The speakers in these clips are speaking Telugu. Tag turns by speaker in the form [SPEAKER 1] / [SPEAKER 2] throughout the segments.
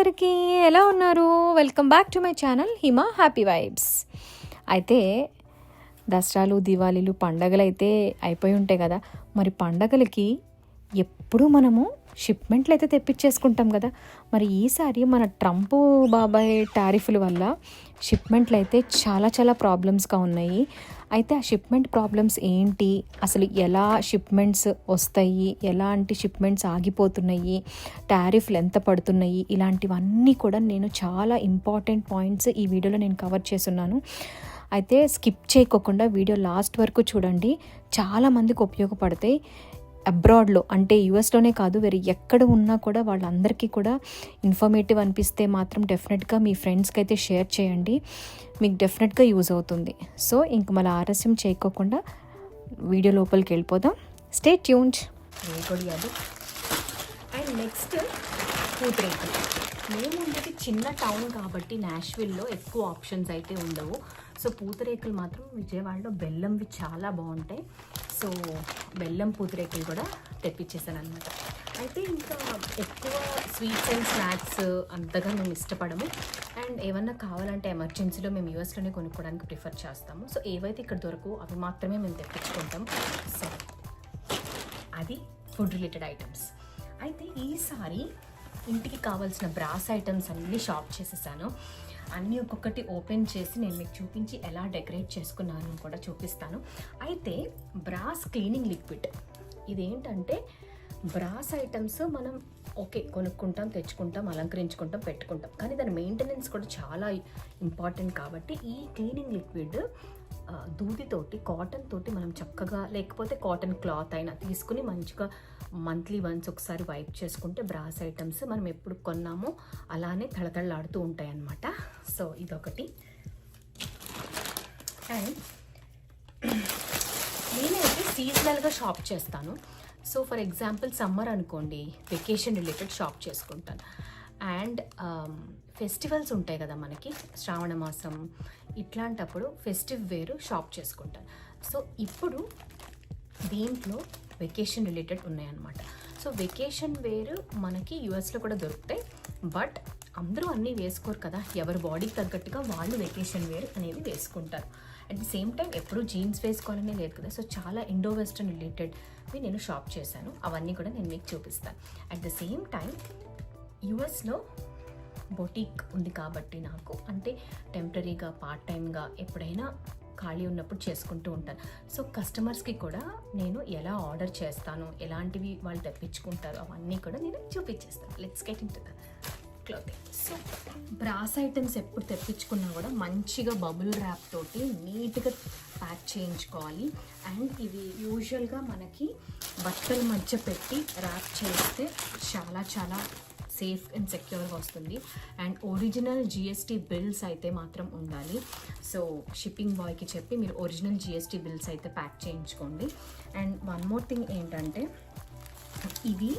[SPEAKER 1] అందరికీ ఎలా ఉన్నారు? Welcome back to my channel Hima happy vibes అయితే దసరాలు దివాళీలు పండగలు అయితే అయిపోయి ఉంటాయి కదా. మరి పండగలకి ఎప్పుడు మనము షిప్మెంట్లు అయితే తెప్పించేసుకుంటాం కదా. మరి ఈసారి మన ట్రంప్ బాబాయ్ టారిఫ్ల వల్ల షిప్మెంట్లు అయితే చాలా చాలా ప్రాబ్లమ్స్గా ఉన్నాయి. అయితే ఆ షిప్మెంట్ ప్రాబ్లమ్స్ ఏంటి? అసలు ఎలా షిప్మెంట్స్ వస్తాయి? ఎలాంటి షిప్మెంట్స్ ఆగిపోతున్నాయి? టారిఫ్లు ఎంత పడుతున్నాయి? ఇలాంటివన్నీ కూడా నేను చాలా ఇంపార్టెంట్ పాయింట్స్ ఈ వీడియోలో నేను కవర్ చేస్తున్నాను. అయితే స్కిప్ చేయకోకుండా వీడియో లాస్ట్ వరకు చూడండి. చాలామందికి ఉపయోగపడతాయి. అబ్రాడ్లో అంటే యుఎస్లోనే కాదు వేరే ఎక్కడ ఉన్నా కూడా వాళ్ళందరికీ కూడా ఇన్ఫర్మేటివ్ అనిపిస్తే మాత్రం డెఫినెట్గా మీ ఫ్రెండ్స్కి అయితే షేర్ చేయండి. మీకు డెఫినెట్గా యూజ్ అవుతుంది. సో ఇంక మళ్ళీ ఆలస్యం చేయకోకుండా వీడియో లోపలికి వెళ్ళిపోదాం. స్టే ట్యూన్స్ అండ్ నెక్స్ట్ పూతరేకులు మేము ఉండేది చిన్న టౌన్ కాబట్టి నాష్విల్లో ఎక్కువ ఆప్షన్స్ అయితే ఉండవు. సో పూతరేకులు మాత్రం విజయవాడలో బెల్లంవి చాలా బాగుంటాయి. సో బెల్లం పూతరేకులు కూడా తెప్పించేసాను అనమాట అయితే ఇంకా ఎక్కువ స్వీట్స్ అండ్ స్నాక్స్ అంతగా మేము ఇష్టపడము. అండ్ ఏమన్నా కావాలంటే ఎమర్జెన్సీలో మేము యూఎస్లోనే కొనుక్కోవడానికి ప్రిఫర్ చేస్తాము. సో ఏవైతే ఇక్కడ దొరకవు అవి మాత్రమే మేము తెప్పించుకుంటాం. సో అది ఫుడ్ రిలేటెడ్ ఐటమ్స్ అయితే ఈసారి ఇంటికి కావాల్సిన బ్రాస్ ఐటమ్స్ అన్నీ షాప్ చేసేసాను. అన్నీ ఒక్కొక్కటి ఓపెన్ చేసి నేను మీకు చూపించి ఎలా డెకరేట్ చేసుకున్నాను కూడా చూపిస్తాను. అయితే బ్రాస్ క్లీనింగ్ లిక్విడ్. ఇదేంటంటే బ్రాస్ ఐటమ్స్ మనం ఓకే కొనుక్కుంటాం తెచ్చుకుంటాం అలంకరించుకుంటాం పెట్టుకుంటాం. కానీ దాని మెయింటెనెన్స్ కూడా చాలా ఇంపార్టెంట్ కాబట్టి ఈ క్లీనింగ్ లిక్విడ్ దూదితోటి కాటన్ తోటి మనం చక్కగా లేకపోతే కాటన్ క్లాత్ అయినా తీసుకుని మంచిగా మంత్లీ వన్స్ ఒకసారి వైప్ చేసుకుంటే బ్రాస్ ఐటమ్స్ మనం ఎప్పుడు కొన్నామో అలానే తళతళలాడుతూ ఉంటాయి అన్నమాట సో ఇదొకటి. అండ్ నేనైతే సీజనల్గా షాప్ చేస్తాను. సో ఫర్ ఎగ్జాంపుల్ సమ్మర్ అనుకోండి వెకేషన్ రిలేటెడ్ షాప్ చేసుకుంటాను. అండ్ ఫెస్టివల్స్ ఉంటాయి కదా మనకి శ్రావణ మాసం ఇట్లాంటప్పుడు ఫెస్టివ్ వేరు షాప్ చేసుకుంటారు. సో ఇప్పుడు దీంట్లో వెకేషన్ రిలేటెడ్ ఉన్నాయన్నమాట. సో వెకేషన్ వేరు మనకి యూఎస్లో కూడా దొరుకుతాయి. బట్ అందరూ అన్నీ వేసుకోరు కదా. ఎవరి బాడీకి తగ్గట్టుగా వాళ్ళు వెకేషన్ వేర్ అనేది వేసుకుంటారు. అట్ ది సేమ్ టైం ఎప్పుడూ జీన్స్ వేసుకోవాలనే లేదు కదా. సో చాలా ఇండో వెస్ట్రన్ రిలేటెడ్వి నేను షాప్ చేశాను. అవన్నీ కూడా నేను మీకు చూపిస్తాను. అట్ ద సేమ్ టైం యుఎస్లో బొటీక్ ఉంది కాబట్టి నాకు. అంటే టెంపరీగా పార్ట్ టైంగా ఎప్పుడైనా ఖాళీ ఉన్నప్పుడు చేసుకుంటూ ఉంటాను. సో కస్టమర్స్కి కూడా నేను ఎలా ఆర్డర్ చేస్తాను ఎలాంటివి వాళ్ళు తెప్పించుకుంటారు అవన్నీ కూడా నేను చూపించేస్తాను. Let's get into the clothing so brass items ఎప్పుడు తెప్పించుకున్నా కూడా మంచిగా బబుల్ ర్యాప్ తోటి నీట్గా ప్యాక్ చేయించుకోవాలి. అండ్ ఇవి యూజువల్గా మనకి బట్టల మధ్య పెట్టి ర్యాప్ చేస్తే చాలా చాలా సేఫ్ అండ్ సెక్యూర్గా వస్తుంది. అండ్ ఒరిజినల్ జిఎస్టీ బిల్స్ అయితే మాత్రం ఉండాలి. సో షిప్పింగ్ బాయ్కి చెప్పి మీరు ఒరిజినల్ జిఎస్టీ బిల్స్ అయితే ప్యాక్ చేయించుకోండి. అండ్ వన్ మోర్ థింగ్ ఏంటంటే ఇది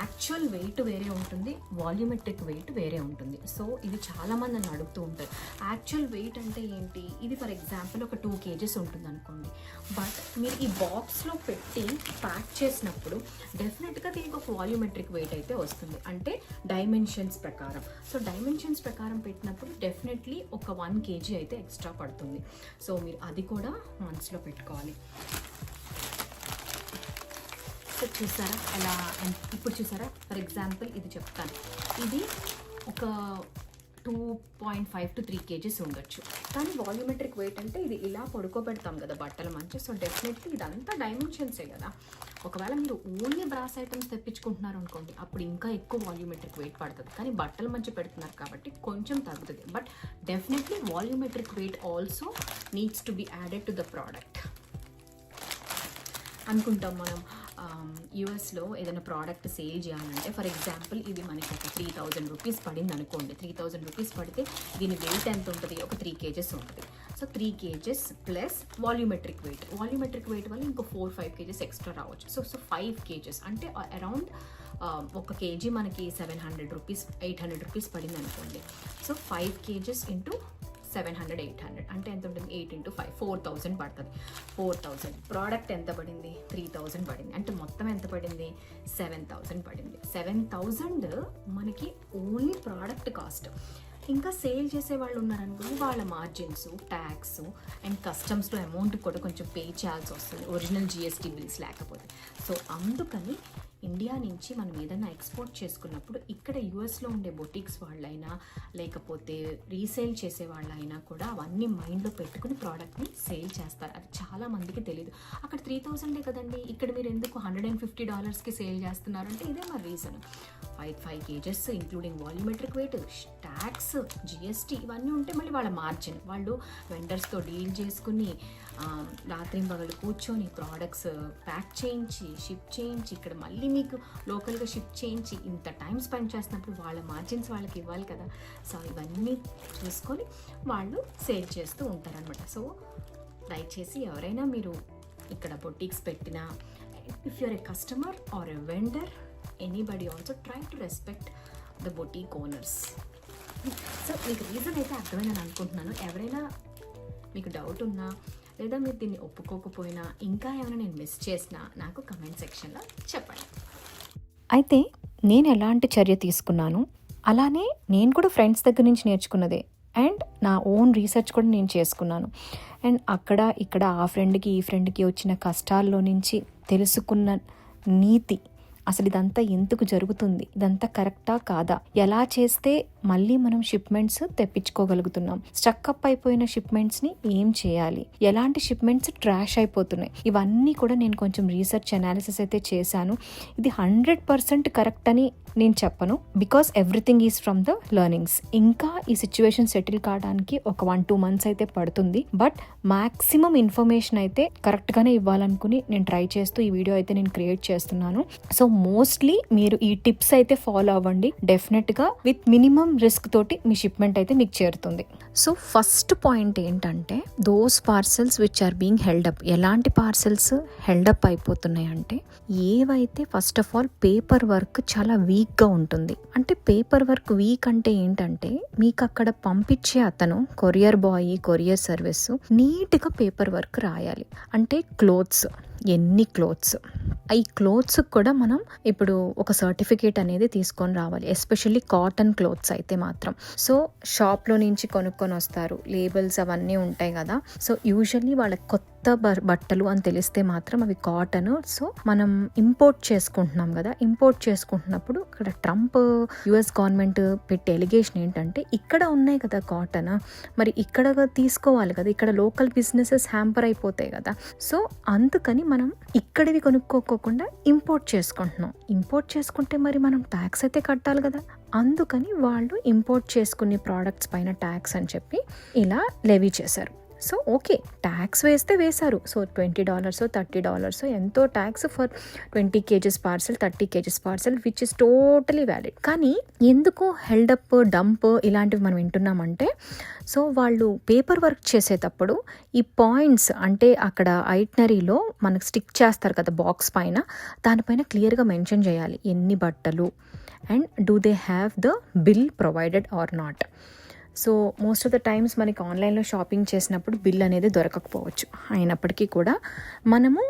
[SPEAKER 1] యాక్చువల్ వెయిట్ వేరే ఉంటుంది వాల్యూమెట్రిక్ వెయిట్ వేరే ఉంటుంది. సో ఇది చాలామంది నన్ను అడుగుతూ ఉంటారు యాక్చువల్ వెయిట్ అంటే ఏంటి? ఇది ఫర్ ఎగ్జాంపుల్ ఒక టూ కేజెస్ ఉంటుంది అనుకోండి. బట్ మీరు ఈ బాక్స్లో పెట్టి ప్యాక్ చేసినప్పుడు డెఫినెట్గా దీనికి ఒక వాల్యూమెట్రిక్ వెయిట్ అయితే వస్తుంది. అంటే డైమెన్షన్స్ ప్రకారం. సో డైమెన్షన్స్ ప్రకారం పెట్టినప్పుడు డెఫినెట్లీ ఒక వన్ కేజీ అయితే ఎక్స్ట్రా పడుతుంది. సో మీరు అది కూడా మనసులో పెట్టుకోవాలి. సో చూసారా? ఎలా ఇప్పుడు చూసారా? ఫర్ ఎగ్జాంపుల్ ఇది చెప్తాను. ఇది ఒక two point five to three kgs ఉండొచ్చు. కానీ వాల్యూమెట్రిక్ వెయిట్ అంటే ఇది ఇలా పడుకోబెడతాం కదా బట్టలు మంచి సో డెఫినెట్లీ ఇదంతా డైమెన్షన్సే కదా. ఒకవేళ మీరు ఓన్లీ బ్రాస్ ఐటమ్స్ తెప్పించుకుంటున్నారు అనుకోండి అప్పుడు ఇంకా ఎక్కువ వాల్యూమెట్రిక్ వెయిట్ పడుతుంది. కానీ బట్టల మంచి పెడుతున్నారు కాబట్టి కొంచెం తగ్గుతుంది. But definitely volumetric weight also needs to be added to the product. అనుకుంటాం మనం. Um, యూఎస్లో ఏదైనా ప్రోడక్ట్ సేల్ చేయాలంటే ఫర్ ఎగ్జాంపుల్ ఇది మనకి ఒక త్రీ థౌజండ్ రూపీస్ పడింది అనుకోండి త్రీ థౌజండ్ రూపీస్ పడితే దీని వెయిట్ ఎంత ఉంటుంది? ఒక త్రీ కేజెస్ ఉంటుంది. So three kgs plus volumetric wait volumetric wait వల్ల ఇంకో ఫోర్ ఫైవ్ కేజెస్ ఎక్స్ట్రా రావచ్చు. So so five kgs. అంటే అరౌండ్ um, ఒక కేజీ మనకి seven hundred rupees eight hundred rupees పడింది అనుకోండి so five kgs into seven hundred eight hundred అంటే ఎంత ఉంటుంది? Eight into five four thousand పడుతుంది. ఫోర్ థౌజండ్ ప్రోడక్ట్ ఎంత పడింది? త్రీ థౌజండ్ పడింది. అంటే మొత్తం ఎంత పడింది? సెవెన్ థౌజండ్ పడింది. సెవెన్ థౌజండ్ మనకి ఓన్లీ ప్రోడక్ట్ కాస్ట్ ఇంకా సేల్ చేసే వాళ్ళు ఉన్నారనుకోండి వాళ్ళ మార్జిన్స్ ట్యాక్స్ అండ్ కస్టమ్స్లో అమౌంట్ కూడా కొంచెం పే చేయాల్సి వస్తుంది. ఒరిజినల్ జిఎస్టీ బిల్స్ లేకపోతే. సో అందుకని ఇండియా నుంచి మనం ఏదైనా ఎక్స్పోర్ట్ చేసుకున్నప్పుడు ఇక్కడ యూఎస్లో ఉండే బొటిక్స్ వాళ్ళైనా లేకపోతే రీసేల్ చేసే వాళ్ళైనా కూడా అవన్నీ మైండ్లో పెట్టుకుని ప్రోడక్ట్ని సేల్ చేస్తారు. అది చాలా మందికి తెలియదు అక్కడ త్రీ థౌజండే కదండి? ఇక్కడ మీరు ఎందుకు హండ్రెడ్ అండ్ ఫిఫ్టీ డాలర్స్కి సేల్ చేస్తున్నారంటే ఇదే మా reason five five kgs including volumetric weight tax GST ఇవన్నీ ఉంటే మళ్ళీ వాళ్ళ మార్జిన్ వాళ్ళు వెండర్స్తో డీల్ చేసుకుని ఆ, రాత్రి పగలు కూర్చొని ప్రోడక్ట్స్ ప్యాక్ చేయించి షిప్ చేయించి ఇక్కడ మళ్ళీ మీకు లోకల్గా షిప్ చేయించి ఇంత టైం స్పెండ్ చేస్తున్నప్పుడు వాళ్ళ మార్జిన్స్ వాళ్ళకి ఇవ్వాలి కదా. సో ఇవన్నీ చూసుకొని వాళ్ళు సేల్ చేస్తూ ఉంటారనమాట సో దయచేసి ఎవరైనా మీరు ఇక్కడ బొటిక్స్ పెట్టినా if you're a customer or a vendor anybody also try to respect the boutique owners so మీకు రీజన్ అయితే అర్థమైందని అనుకుంటున్నాను. ఎవరైనా మీకు డౌట్ ఉన్నా లేదా మీరు దీన్ని ఒప్పుకోకపోయినా ఇంకా ఏమైనా నేను మిస్ చేసినా నాకు కమెంట్ సెక్షన్లో చెప్పండి. అయితే నేను ఎలాంటి చర్య తీసుకున్నాను? అలానే నేను కూడా ఫ్రెండ్స్ దగ్గర నుంచి నేర్చుకున్నదే. అండ్ నా ఓన్ రీసెర్చ్ కూడా నేను చేసుకున్నాను. అండ్ అక్కడ ఇక్కడ ఆ ఫ్రెండ్కి ఈ ఫ్రెండ్కి వచ్చిన కష్టాల్లో నుంచి తెలుసుకున్న నీతి అసలు ఇదంతా ఎందుకు జరుగుతుంది? ఇదంతా కరెక్టా కాదా? ఎలా చేస్తే మళ్ళీ మనం షిప్మెంట్స్ తెప్పించుకోగలుగుతున్నాం? స్టక్అప్ అయిపోయిన షిప్మెంట్స్ని ఏం చేయాలి? ఎలాంటి షిప్మెంట్స్ ట్రాష్ అయిపోతున్నాయి? ఇవన్నీ కూడా నేను కొంచెం రీసెర్చ్ అనాలిసిస్ అయితే చేశాను. ఇది హండ్రెడ్ పర్సెంట్ కరెక్ట్ అని నేను చెప్పను. Because everything is from the learnings ఇంకా ఈ సిచ్యువేషన్ సెటిల్ కావడానికి ఒక వన్ టూ మంత్స్ అయితే పడుతుంది. బట్ మాక్సిమం ఇన్ఫర్మేషన్ అయితే కరెక్ట్గానే ఇవ్వాలనుకుని నేను ట్రై చేస్తూ ఈ వీడియో అయితే నేను క్రియేట్ చేస్తున్నాను. సో మోస్ట్లీ మీరు ఈ టిప్స్ అయితే ఫాలో అవ్వండి. డెఫినెట్గా విత్ మినిమం రిస్క్ తోటి మీ షిప్మెంట్ అయితే మీకు చేరుతుంది. సో ఫస్ట్ పాయింట్ ఏంటంటే those parcels which are being held up ఎలాంటి పార్సల్స్ హెల్డప్ అయిపోతున్నాయి అంటే ఏవైతే first of all paper work చాలా వీక్గా ఉంటుంది. అంటే పేపర్ వర్క్ వీక్ అంటే ఏంటంటే మీకు అక్కడ పంపించే అతను కొరియర్ బాయ్ కొరియర్ సర్వీస్ నీట్గా పేపర్ వర్క్ రాయాలి. అంటే క్లోత్స్ ఎన్ని క్లోత్స్ ఈ క్లోత్స్ కూడా మనం ఇప్పుడు ఒక సర్టిఫికేట్ అనేది తీసుకొని రావాలి ఎస్పెషల్లీ కాటన్ క్లోత్స్ అయితే మాత్రం. సో షాప్లో నుంచి కొనుక్కొని వస్తారు లేబుల్స్ అవన్నీ ఉంటాయి కదా. సో యూజువల్లీ వాళ్ళకి కొత్త కొత్త బట్టలు అని తెలిస్తే మాత్రం అవి కాటన్ సో మనం ఇంపోర్ట్ చేసుకుంటున్నాం కదా ఇంపోర్ట్ చేసుకుంటున్నప్పుడు ఇక్కడ ట్రంప్ యుఎస్ గవర్నమెంట్ పెట్టే ఎలిగేషన్ ఏంటంటే ఇక్కడ ఉన్నాయి కదా కాటన్ మరి ఇక్కడ తీసుకోవాలి కదా ఇక్కడ లోకల్ బిజినెసెస్ హ్యాంపర్ అయిపోతాయి కదా. సో అందుకని మనం ఇక్కడివి కొనుక్కోకుండా ఇంపోర్ట్ చేసుకుంటున్నాం. ఇంపోర్ట్ చేసుకుంటే మరి మనం ట్యాక్స్ అయితే కట్టాలి కదా. అందుకని వాళ్ళు ఇంపోర్ట్ చేసుకునే ప్రోడక్ట్స్ పైన ట్యాక్స్ అని చెప్పి ఇలా లెవీ చేశారు. సో ఓకే ట్యాక్స్ వేస్తే వేశారు. So twenty dollars thirty dollars ఎంతో tax for twenty kgs parcel thirty kgs parcel which is totally valid కానీ ఎందుకు హెల్డప్ డంప్ ఇలాంటివి మనం వింటున్నామంటే సో వాళ్ళు పేపర్ వర్క్ చేసేటప్పుడు ఈ పాయింట్స్ అంటే అక్కడ ఐట్నరీలో మనకు స్టిక్ చేస్తారు కదా బాక్స్ పైన దానిపైన క్లియర్గా మెన్షన్ చేయాలి ఎన్ని బట్టలు and do they have the bill provided or not so most of the times మనకి ఆన్లైన్లో షాపింగ్ చేసినప్పుడు బిల్ అనేది దొరకకపోవచ్చు. అయినప్పటికీ కూడా మనము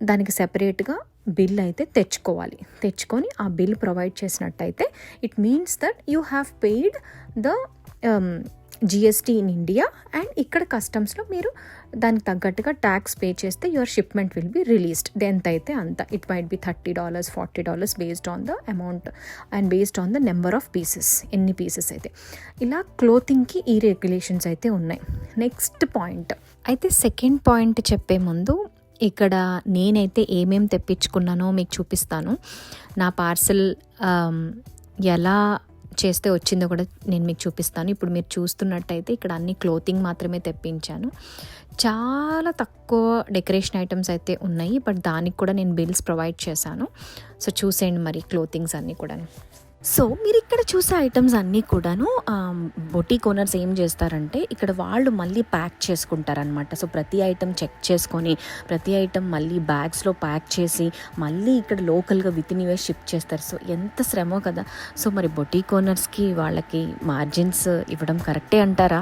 [SPEAKER 1] దానికి సెపరేట్గా బిల్ అయితే తెచ్చుకోవాలి. తెచ్చుకొని ఆ బిల్ ప్రొవైడ్ చేసినట్టయితే it means that you have paid the GST in India and ఇక్కడ కస్టమ్స్లో మీరు దానికి తగ్గట్టుగా ట్యాక్స్ పే చేస్తే your shipment will be released ఎంత అయితే అంత it might be thirty dollars forty dollars based on the amount and based on the number of pieces ఎన్ని పీసెస్ అయితే ఇలా క్లోతింగ్కి ఈ రెగ్యులేషన్స్ అయితే ఉన్నాయి నెక్స్ట్ పాయింట్ అయితే సెకండ్ పాయింట్ చెప్పే ముందు ఇక్కడ నేనైతే ఏమేం తెప్పించుకున్నానో మీకు చూపిస్తాను నా పార్సల్ ఎలా చేస్తే వచ్చిందో కూడా నేను మీకు చూపిస్తాను. ఇప్పుడు మీరు చూస్తున్నట్టయితే ఇక్కడ అన్ని క్లోతింగ్ మాత్రమే తెప్పించాను. చాలా తక్కువ డెకరేషన్ ఐటమ్స్ అయితే ఉన్నాయి బట్ దానికి కూడా నేను బిల్స్ ప్రొవైడ్ చేశాను. సో చూసేయండి మరి క్లోతింగ్స్ అన్నీ కూడా సో మీరు ఇక్కడ చూసే ఐటమ్స్ అన్నీ కూడాను బొటీక్ ఓనర్స్ ఏం చేస్తారంటే ఇక్కడ వాళ్ళు మళ్ళీ ప్యాక్ చేసుకుంటారనమాట సో ప్రతి ఐటమ్ చెక్ చేసుకొని ప్రతి ఐటమ్ మళ్ళీ బ్యాగ్స్లో ప్యాక్ చేసి మళ్ళీ ఇక్కడ లోకల్గా విత్ ఇన్ ఇయర్ షిప్ చేస్తారు. సో ఎంత శ్రమో కదా. సో మరి బొటీక్ ఓనర్స్కి వాళ్ళకి మార్జిన్స్ ఇవ్వడం కరెక్టే అంటారా?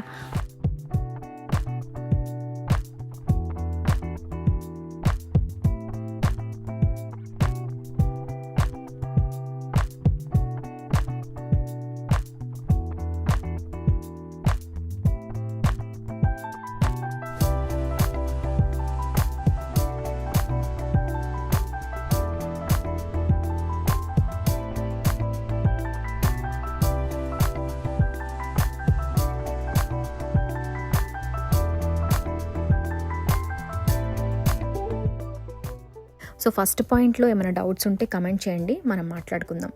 [SPEAKER 1] సో ఫస్ట్ పాయింట్లో ఏమైనా డౌట్స్ ఉంటే కమెంట్ చేయండి మనం మాట్లాడుకుందాం.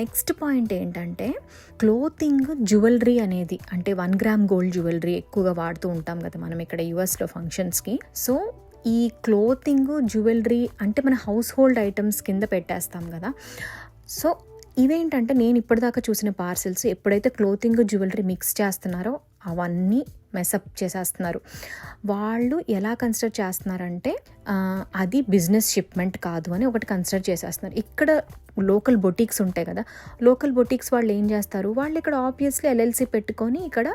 [SPEAKER 1] నెక్స్ట్ పాయింట్ ఏంటంటే క్లోతింగ్ జ్యువెలరీ అనేది అంటే వన్ గ్రామ్ గోల్డ్ జ్యువెలరీ ఎక్కువగా వాడుతూ ఉంటాం కదా మనం ఇక్కడ యుఎస్లో ఫంక్షన్స్కి. సో ఈ క్లోతింగ్ జ్యువెలరీ అంటే మన హౌస్ హోల్డ్ ఐటమ్స్ కింద పెట్టేస్తాం కదా. సో ఇవేంటంటే నేను ఇప్పటిదాకా చూసిన పార్సిల్స్ ఎప్పుడైతే క్లోతింగ్ జ్యువెలరీ మిక్స్ చేస్తున్నారో అవన్నీ మెసప్ చేసేస్తున్నారు. వాళ్ళు ఎలా కన్సిడర్ చేస్తున్నారంటే అది బిజినెస్ షిప్మెంట్ కాదు అని ఒకటి కన్సిడర్ చేసేస్తున్నారు. ఇక్కడ లోకల్ బొటిక్స్ ఉంటాయి కదా లోకల్ బొటిక్స్ వాళ్ళు ఏం చేస్తారు? వాళ్ళు ఇక్కడ ఆబ్వియస్లీ ఎల్ఎల్సి పెట్టుకొని ఇక్కడ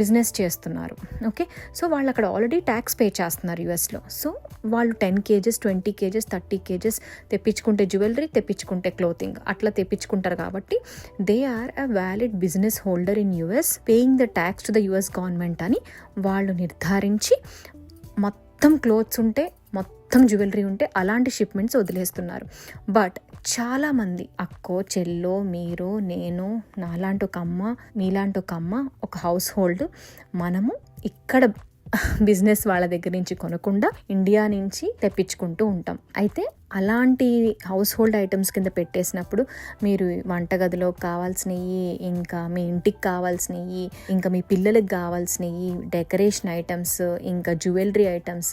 [SPEAKER 1] బిజినెస్ చేస్తున్నారు. ఓకే సో వాళ్ళు అక్కడ ఆల్రెడీ ట్యాక్స్ పే చేస్తున్నారు యూఎస్లో సో వాళ్ళు ten kgs twenty kgs thirty kgs తెప్పించుకుంటే jewellery తెప్పించుకుంటే క్లోతింగ్ అట్లా తెప్పించుకుంటారు కాబట్టి they are a valid business holder in US paying the tax to the US government అని వాళ్ళు నిర్ధారించి మొత్తం క్లోత్స్ ఉంటే మొత్తం జ్యువెలరీ ఉంటే అలాంటి షిప్మెంట్స్ వదిలేస్తున్నారు. బట్ చాలామంది అక్కో చెల్లో మీరు నేను నాలాంటి ఒక అమ్మ మీలాంటి ఒక అమ్మ ఒక హౌస్ హోల్డ్ మనము ఇక్కడ బిజినెస్ వాళ్ళ దగ్గర నుంచి కొనకుండా ఇండియా నుంచి తెప్పించుకుంటూ ఉంటాం. అయితే అలాంటి హౌస్ హోల్డ్ ఐటమ్స్ కింద పెట్టేసినప్పుడు మీరు వంటగదిలో కావాల్సినవి ఇంకా మీ ఇంటికి కావాల్సినవి ఇంకా మీ పిల్లలకి కావాల్సినవి డెకరేషన్ ఐటమ్స్ ఇంకా జ్యువెలరీ ఐటమ్స్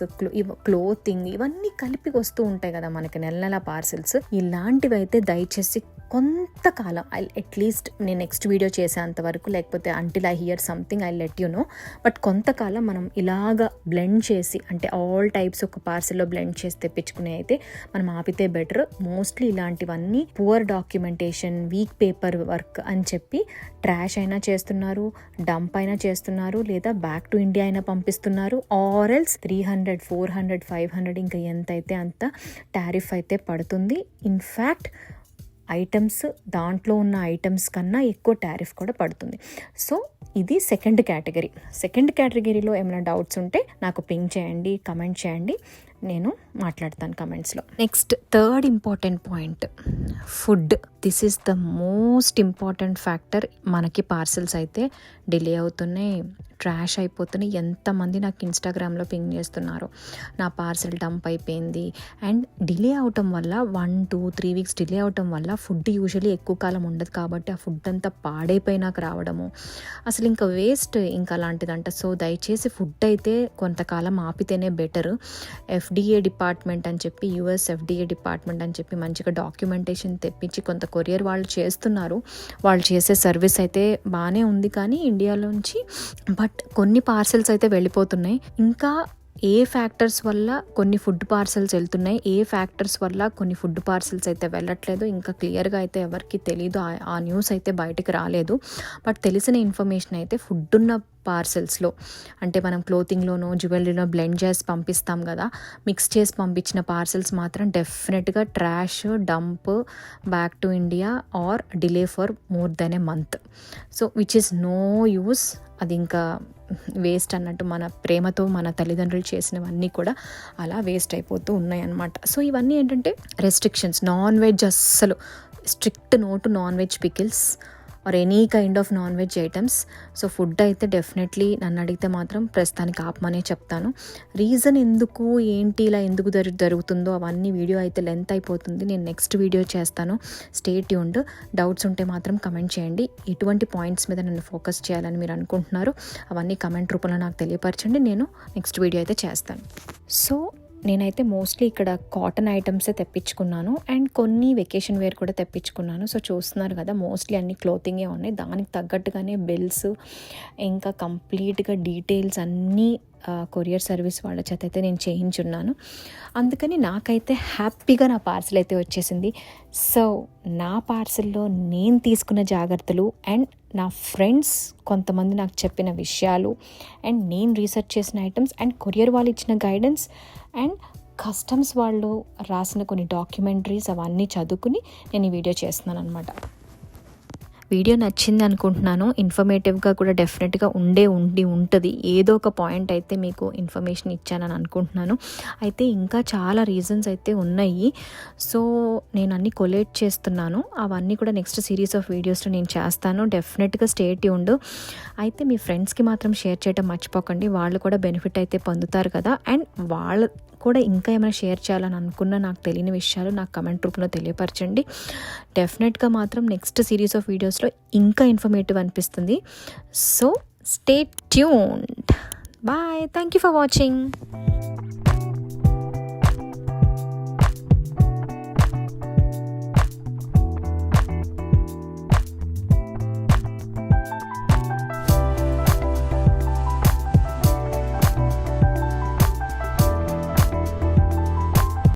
[SPEAKER 1] క్లోతింగ్ ఇవన్నీ కలిపి వస్తూ ఉంటాయి కదా మనకి నెల నెల పార్సిల్స్. ఇలాంటివి అయితే దయచేసి కొంతకాలం ఐ అట్లీస్ట్ నేను నెక్స్ట్ వీడియో చేసేంత వరకు లేకపోతే until I hear something I let you know but కొంతకాలం మనం ఇలాగ బ్లెండ్ చేసి అంటే ఆల్ టైప్స్ ఒక పార్సిల్లో బ్లెండ్ చేసి తెప్పించుకునే అయితే మనం ఆపితే బెటర్ మోస్ట్లీ ఇలాంటివన్నీ poor documentation weak paper work అని చెప్పి ట్రాష్ అయినా చేస్తున్నారు డంప్ అయినా చేస్తున్నారు లేదా బ్యాక్ టు ఇండియా అయినా పంపిస్తున్నారు. ఆర్ఎల్స్ three hundred four hundred five hundred ఇంకా ఎంత అయితే అంత టారిఫ్ అయితే పడుతుంది. ఇన్ఫ్యాక్ట్ ఐటమ్స్ దాంట్లో ఉన్న ఐటమ్స్ కన్నా ఎక్కువ టారిఫ్ కూడా పడుతుంది. సో ఇది సెకండ్ కేటగిరీ. సెకండ్ కేటగిరీలో ఏమైనా డౌట్స్ ఉంటే నాకు పింక్ చేయండి కమెంట్ చేయండి. నేను మాట్లాడతాను కమెంట్స్లో next third important point food this is the most important factor మనకి పార్సల్స్ అయితే డిలే అవుతున్నాయి ట్రాష్ అయిపోతున్నాయి. ఎంతమంది నాకు ఇన్స్టాగ్రామ్లో పింగ్ చేస్తున్నారు నా పార్సల్ డంప్ అయిపోయింది. అండ్ డిలే అవటం వల్ల one two three weeks delay అవటం వల్ల ఫుడ్ యూజువలీ ఎక్కువ కాలం ఉండదు కాబట్టి ఆ ఫుడ్ అంతా పాడైపోయినాక రావడము. అసలు ఇంకా వేస్ట్ ఇంకా అలాంటిదంట. సో దయచేసి ఫుడ్ అయితే కొంతకాలం ఆపితేనే బెటర్ ఎఫ్డిఏ డిపార్ట్మెంట్ అని చెప్పి యుఎస్ ఎఫ్డిఏ డిపార్ట్మెంట్ అని చెప్పి మంచిగా డాక్యుమెంటేషన్ తెప్పించి కొంత కొరియర్ వాళ్ళు చేస్తున్నారు. వాళ్ళు చేసే సర్వీస్ అయితే బాగానే ఉంది కానీ ఇండియాలోంచి బట్ కొన్ని పార్సెల్స్ అయితే వెళ్ళిపోతున్నాయి. ఇంకా ఏ ఫ్యాక్టర్స్ వల్ల కొన్ని ఫుడ్ పార్సల్స్ వెళ్తున్నాయి ఏ ఫ్యాక్టర్స్ వల్ల కొన్ని ఫుడ్ పార్సల్స్ అయితే వెళ్ళట్లేదు ఇంకా క్లియర్గా అయితే ఎవరికి తెలియదు ఆ- ఆ న్యూస్ అయితే బయటకు రాలేదు. బట్ తెలిసిన ఇన్ఫర్మేషన్ అయితే ఫుడ్ ఉన్న పార్సెల్స్లో. అంటే మనం క్లోతింగ్లోనో జ్యువెలరీలో బ్లెండ్ చేసి పంపిస్తాం కదా మిక్స్ చేసి పంపించిన పార్సెల్స్ మాత్రం డెఫినెట్గా trash dump back to India or delay for more than a month. So which is no use. అది ఇంకా వేస్ట్ అన్నట్టు మన ప్రేమతో మన తల్లిదండ్రులు చేసినవన్నీ కూడా అలా వేస్ట్ అయిపోతూ ఉన్నాయి అన్నమాట సో ఇవన్నీ ఏంటంటే రెస్ట్రిక్షన్స్ నాన్ వెజ్ అస్సలు strict no to non veg pickles. Or any kind of non veg items so food అయితే డెఫినెట్లీ నన్ను అడిగితే మాత్రం ప్రస్తుతానికి ఆపమనే చెప్తాను. రీజన్ ఎందుకు ఏంటి ఇలా ఎందుకు జరు జరుగుతుందో అవన్నీ వీడియో అయితే లెంత్ అయిపోతుంది. నేను నెక్స్ట్ వీడియో చేస్తాను. స్టేట్ యూండ్ డౌట్స్ ఉంటే మాత్రం కమెంట్ చేయండి. ఎటువంటి పాయింట్స్ మీద నన్ను ఫోకస్ చేయాలని మీరు అనుకుంటున్నారు అవన్నీ కమెంట్ రూపంలో నాకు తెలియపరచండి. నేను నెక్స్ట్ వీడియో అయితే చేస్తాను. సో నేనైతే మోస్ట్లీ ఇక్కడ కాటన్ ఐటమ్సే తెప్పించుకున్నాను. అండ్ కొన్ని వెకేషన్ వేర్ కూడా తెప్పించుకున్నాను. సో చూస్తున్నారు కదా మోస్ట్లీ అన్ని క్లోతింగే ఉన్నాయి. దానికి తగ్గట్టుగానే బిల్స్ ఇంకా కంప్లీట్గా డీటెయిల్స్ అన్నీ కొరియర్ సర్వీస్ వాళ్ళ చేత అయితే నేను చేయించున్నాను. అందుకని నాకైతే హ్యాపీగా నా పార్సిల్ అయితే వచ్చేసింది. సో నా పార్సిల్లో నేను తీసుకున్న జాగ్రత్తలు అండ్ నా ఫ్రెండ్స్ కొంతమంది నాకు చెప్పిన విషయాలు అండ్ నేను రీసెర్చ్ చేసిన ఐటమ్స్ అండ్ కొరియర్ వాళ్ళు ఇచ్చిన గైడెన్స్ అండ్ కస్టమ్స్ వాళ్ళు రాసిన కొన్ని డాక్యుమెంటరీస్ అవన్నీ చదువుకుని నేను ఈ వీడియో చేస్తున్నాను అనమాట వీడియో నచ్చింది అనుకుంటున్నాను. ఇన్ఫర్మేటివ్గా కూడా డెఫినెట్గా ఉండే ఉండి ఉంటుంది. ఏదో ఒక పాయింట్ అయితే మీకు ఇన్ఫర్మేషన్ ఇచ్చానని అనుకుంటున్నాను. అయితే ఇంకా చాలా రీజన్స్ అయితే ఉన్నాయి. సో నేను అన్ని కొలేట్ చేస్తున్నాను. అవన్నీ కూడా నెక్స్ట్ సిరీస్ ఆఫ్ వీడియోస్లో నేను చేస్తాను. డెఫినెట్గా స్టేట్ ఉండు అయితే మీ ఫ్రెండ్స్కి మాత్రం షేర్ చేయడం మర్చిపోకండి. వాళ్ళు కూడా బెనిఫిట్ అయితే పొందుతారు కదా. అండ్ వాళ్ళ కూడా ఇంకా ఏమైనా షేర్ చేయాలని అనుకున్న నాకు తెలియని విషయాలు నాకు కమెంట్ రూపంలో తెలియపరచండి. డెఫినెట్గా మాత్రం నెక్స్ట్ సిరీస్ ఆఫ్ వీడియోస్లో ఇంకా ఇన్ఫర్మేటివ్ అనిపిస్తుంది. So stay tuned bye thank you for watching